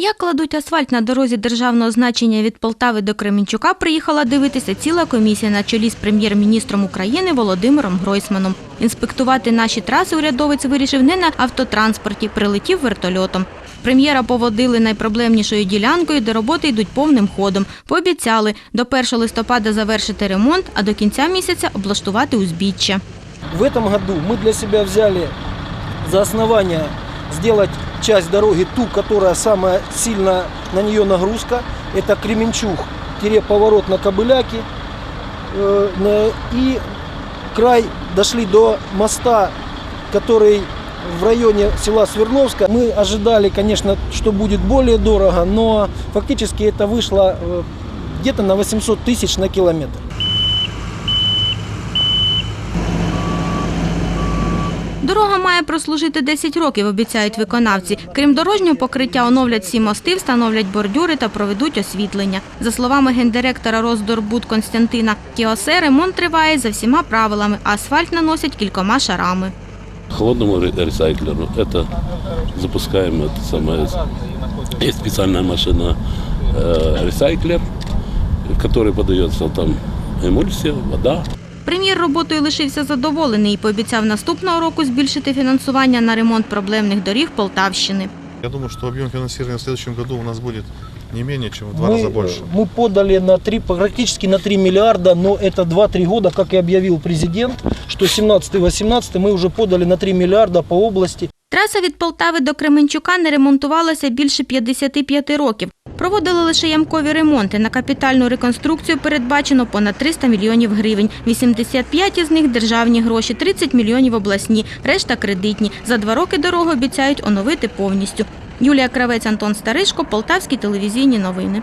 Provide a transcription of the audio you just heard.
Як кладуть асфальт на дорозі державного значення від Полтави до Кременчука, приїхала дивитися ціла комісія на чолі з прем'єр-міністром України Володимиром Гройсманом. Інспектувати наші траси урядовець вирішив не на автотранспорті, прилетів вертольотом. Прем'єра поводили найпроблемнішою ділянкою, де роботи йдуть повним ходом. Пообіцяли до 1 листопада завершити ремонт, а до кінця місяця облаштувати узбіччя. В этом году мы для себя взяли за основание сделать часть дороги ту, которая самая сильная на нее нагрузка. Это Кременчуг, поворот на Кобыляки. Э, И край дошли до моста, который в районе села Свердловска. Мы ожидали, конечно, что будет более дорого, но фактически это вышло э, где-то на 800 тысяч на километр. Дорога має прослужити 10 років, обіцяють виконавці. Крім дорожнього покриття, оновлять всі мости, встановлять бордюри та проведуть освітлення. За словами гендиректора Роздорбуд Константина Кіосе, ремонт триває за всіма правилами, а асфальт наносять кількома шарами. холодному ре- ресайклеру. Это запускаем это самое. Есть специальная машина э, ресайклер, в которой подается там эмульсия, вода. Прем'єр роботою лишився задоволений і пообіцяв наступного року збільшити фінансування на ремонт проблемних доріг Полтавщини. Я думаю, что объем финансирования в следующем году у нас будет не менее, чем в два раза Мы, больше. мы подали на 3, практически на 3 миллиарда, но это 2-3 года, как и объявил президент, что 17-18 мы уже подали на 3 миллиарда по области. Траса від Полтави до Кременчука не ремонтувалася більше 55 років. Проводили лише ямкові ремонти. На капітальну реконструкцію передбачено понад 300 мільйонів гривень. 85 із них – державні гроші, 30 мільйонів обласні, решта – кредитні. За два роки дорогу обіцяють оновити повністю. Юлія Кравець, Антон Старишко, Полтавські телевізійні новини.